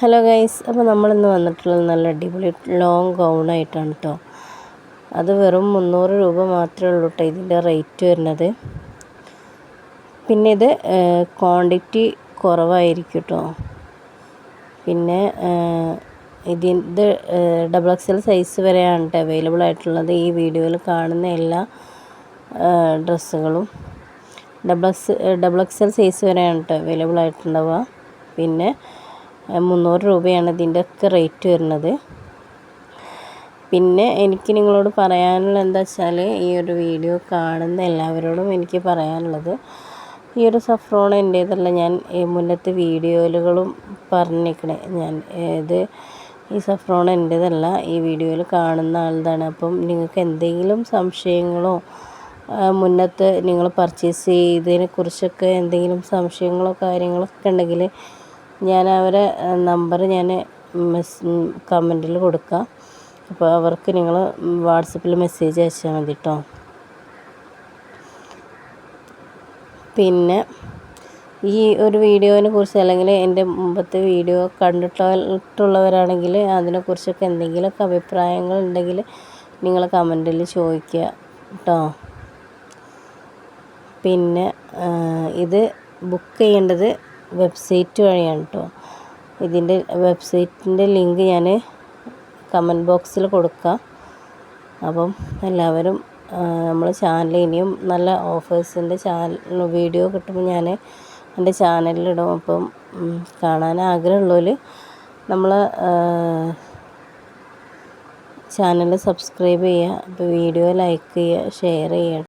Hello guys അപ്പോൾ നമ്മളിന്ന് വന്നിട്ടുള്ളത് നല്ല അടിപൊളി ലോങ് ഗൗണായിട്ടാണ് കേട്ടോ അത് വെറും മുന്നൂറ് രൂപ മാത്രമേ ഉള്ളൂ കേട്ടോ ഇതിന്റെ റേറ്റ് വരുന്നത്. പിന്നെ ഇത് ക്വാണ്ടിറ്റി കുറവായിരിക്കും കേട്ടോ പിന്നെ ഇതിന്റെ ഡബിൾ എക്സ് എൽ സൈസ് വരെയാണ് കേട്ടോ അവൈലബിൾ ആയിട്ടുള്ളത്. ഈ വീഡിയോയിൽ കാണുന്ന എല്ലാ ഡ്രസ്സുകളും double X double X L size വരെയാണ് കേട്ടോ അവൈലബിൾ ആയിട്ടുണ്ടാവുക. പിന്നെ മുന്നൂറ് രൂപയാണ് ഇതിന്റെയൊക്കെ റേറ്റ് വരുന്നത്. പിന്നെ എനിക്ക് നിങ്ങളോട് പറയാനുള്ള എന്താ വെച്ചാൽ ഈ ഒരു വീഡിയോ കാണുന്ന എല്ലാവരോടും എനിക്ക് പറയാനുള്ളത് ഈ ഒരു സഫ്രോൺ എന്റേതല്ല ഞാൻ മുന്നത്തെ വീഡിയോയിലുകളും പറഞ്ഞിരിക്കണേ ഞാൻ ഏത് ഈ സഫ്രോൺ എന്റേതല്ല ഈ വീഡിയോയിൽ കാണുന്ന ആളുതാണ് അപ്പം നിങ്ങൾക്ക് എന്തെങ്കിലും സംശയങ്ങളോ മുന്നത്തെ നിങ്ങൾ പർച്ചേസ് ചെയ്തതിനെ കുറിച്ചൊക്കെ എന്തെങ്കിലും സംശയങ്ങളോ കാര്യങ്ങളൊക്കെ ഉണ്ടെങ്കിൽ ഞാൻ അവരെ നമ്പർ ഞാൻ മെസ് കമന്റിൽ കൊടുക്കാം. അപ്പോൾ അവർക്ക് നിങ്ങൾ വാട്സപ്പിൽ മെസ്സേജ് അയച്ചാൽ മതി കേട്ടോ പിന്നെ ഈ ഒരു വീഡിയോനെ കുറിച്ച് അല്ലെങ്കിൽ എന്റെ മുമ്പത്തെ വീഡിയോ കണ്ടിട്ടുള്ളവരാണെങ്കിൽ അതിനെക്കുറിച്ചൊക്കെ എന്തെങ്കിലുമൊക്കെ അഭിപ്രായങ്ങൾ ഉണ്ടെങ്കിൽ നിങ്ങൾ കമന്റിൽ ചോദിക്കുക കേട്ടോ പിന്നെ ഇത് ബുക്ക് ചെയ്യേണ്ടത് വെബ്സൈറ്റ് വഴിയാണ് കേട്ടോ ഇതിന്റെ വെബ്സൈറ്റിന്റെ ലിങ്ക് ഞാൻ കമന്റ് ബോക്സിൽ കൊടുക്കാം. അപ്പം എല്ലാവരും നമ്മൾ ചാനൽ ഇനിയും നല്ല ഓഫേഴ്സിന്റെ ചാനൽ വീഡിയോ കിട്ടുമ്പോൾ ഞാൻ എന്റെ ചാനലിലിടും. അപ്പം കാണാൻ ആഗ്രഹമുള്ളവർ നമ്മൾ ചാനൽ സബ്സ്ക്രൈബ് ചെയ്യുക അപ്പോൾ വീഡിയോ ലൈക്ക് ചെയ്യുക ഷെയർ ചെയ്യുക.